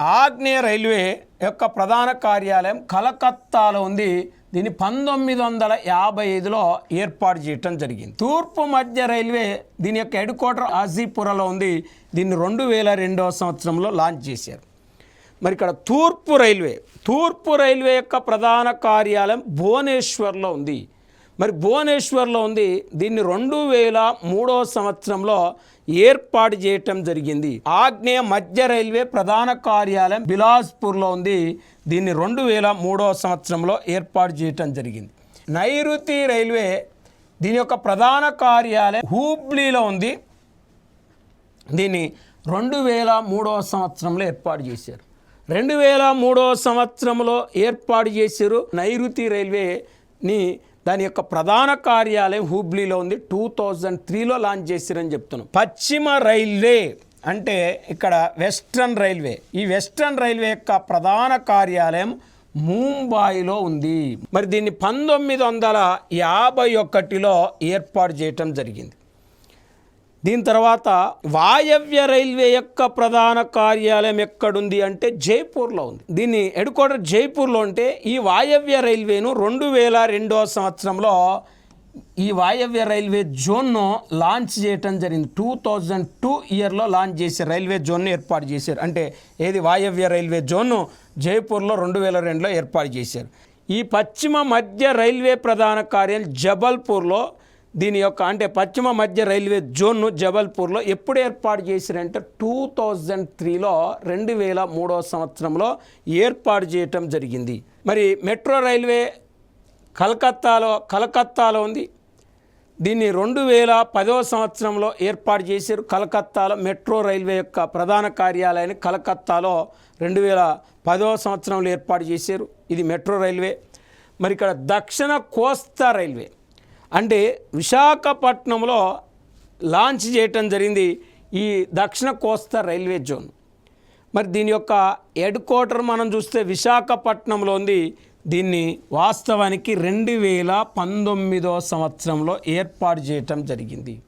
ఆగ్నేయ రైల్వే యొక్క ప్రధాన కార్యాలయం కలకత్తాలో ఉంది. దీన్ని పంతొమ్మిది వందల యాభై ఐదులో ఏర్పాటు చేయటం జరిగింది. తూర్పు మధ్య రైల్వే దీని యొక్క హెడ్ క్వార్టర్ ఆజీపురలో ఉంది. దీన్ని రెండు వేల రెండవ సంవత్సరంలో లాంచ్ చేశారు. మరి ఇక్కడ తూర్పు రైల్వే తూర్పు రైల్వే యొక్క ప్రధాన కార్యాలయం భువనేశ్వర్లో ఉంది. మరి భువనేశ్వర్లో ఉంది. దీన్ని రెండు వేల మూడో సంవత్సరంలో ఏర్పాటు చేయటం జరిగింది. ఆగ్నేయ మధ్య రైల్వే ప్రధాన కార్యాలయం బిలాస్పూర్లో ఉంది. దీన్ని రెండు వేల మూడో సంవత్సరంలో ఏర్పాటు చేయటం జరిగింది. నైరుతి రైల్వే దీని యొక్క ప్రధాన కార్యాలయం హూబ్లీలో ఉంది. దీన్ని రెండు వేల మూడో సంవత్సరంలో ఏర్పాటు చేశారు. రెండు వేల మూడో సంవత్సరంలో ఏర్పాటు చేశారు నైరుతి రైల్వే ని దాని యొక్క ప్రధాన కార్యాలయం హూబ్లీలో ఉంది. టూ థౌజండ్ త్రీలో లాంచ్ చేసిరని చెప్తున్నాం. పశ్చిమ రైల్వే అంటే ఇక్కడ వెస్ట్రన్ రైల్వే. ఈ వెస్ట్రన్ రైల్వే యొక్క ప్రధాన కార్యాలయం ముంబాయిలో ఉంది. మరి దీన్ని పంతొమ్మిది వందల యాభై ఒకటిలో ఏర్పాటు చేయటం జరిగింది. దీని తర్వాత వాయవ్య రైల్వే యొక్క ప్రధాన కార్యాలయం ఎక్కడుంది అంటే జైపూర్లో ఉంది. దీన్ని హెడ్ క్వార్టర్ జైపూర్లో ఉంటే ఈ వాయవ్య రైల్వేను రెండు వేల రెండవ సంవత్సరంలో ఈ వాయవ్య రైల్వే జోన్ను లాంచ్ చేయటం జరిగింది. టూ థౌజండ్ టూ ఇయర్లో లాంచ్ చేశారు రైల్వే జోన్ను ఏర్పాటు చేశారు. అంటే ఏది వాయవ్య రైల్వే జోన్ను జైపూర్లో రెండు వేల రెండులో ఏర్పాటు చేశారు. ఈ పశ్చిమ మధ్య రైల్వే ప్రధాన కార్యాలయం జబల్పూర్లో దీని యొక్క అంటే పశ్చిమ మధ్య రైల్వే జోన్ను జబల్పూర్లో ఎప్పుడు ఏర్పాటు చేశారంటే టూ థౌజండ్ త్రీలో రెండు వేల మూడో సంవత్సరంలో ఏర్పాటు చేయటం జరిగింది. మరి మెట్రో రైల్వే కలకత్తాలో కలకత్తాలో ఉంది. దీన్ని రెండు వేల పదో సంవత్సరంలో ఏర్పాటు చేశారు. కలకత్తాలో మెట్రో రైల్వే యొక్క ప్రధాన కార్యాలయాన్ని కలకత్తాలో రెండు వేల పదో సంవత్సరంలో ఏర్పాటు చేశారు. ఇది మెట్రో రైల్వే. మరి ఇక్కడ దక్షిణ కోస్తా రైల్వే. అంటే విశాఖపట్నంలో లాంచ్ చేయటం జరిగింది ఈ దక్షిణ కోస్తా రైల్వే జోన్. మరి దీని యొక్క హెడ్ క్వార్టర్ మనం చూస్తే విశాఖపట్నంలో ఉంది. దీన్ని వాస్తవానికి రెండు వేల పంతొమ్మిదో సంవత్సరంలో ఏర్పాటు చేయటం జరిగింది.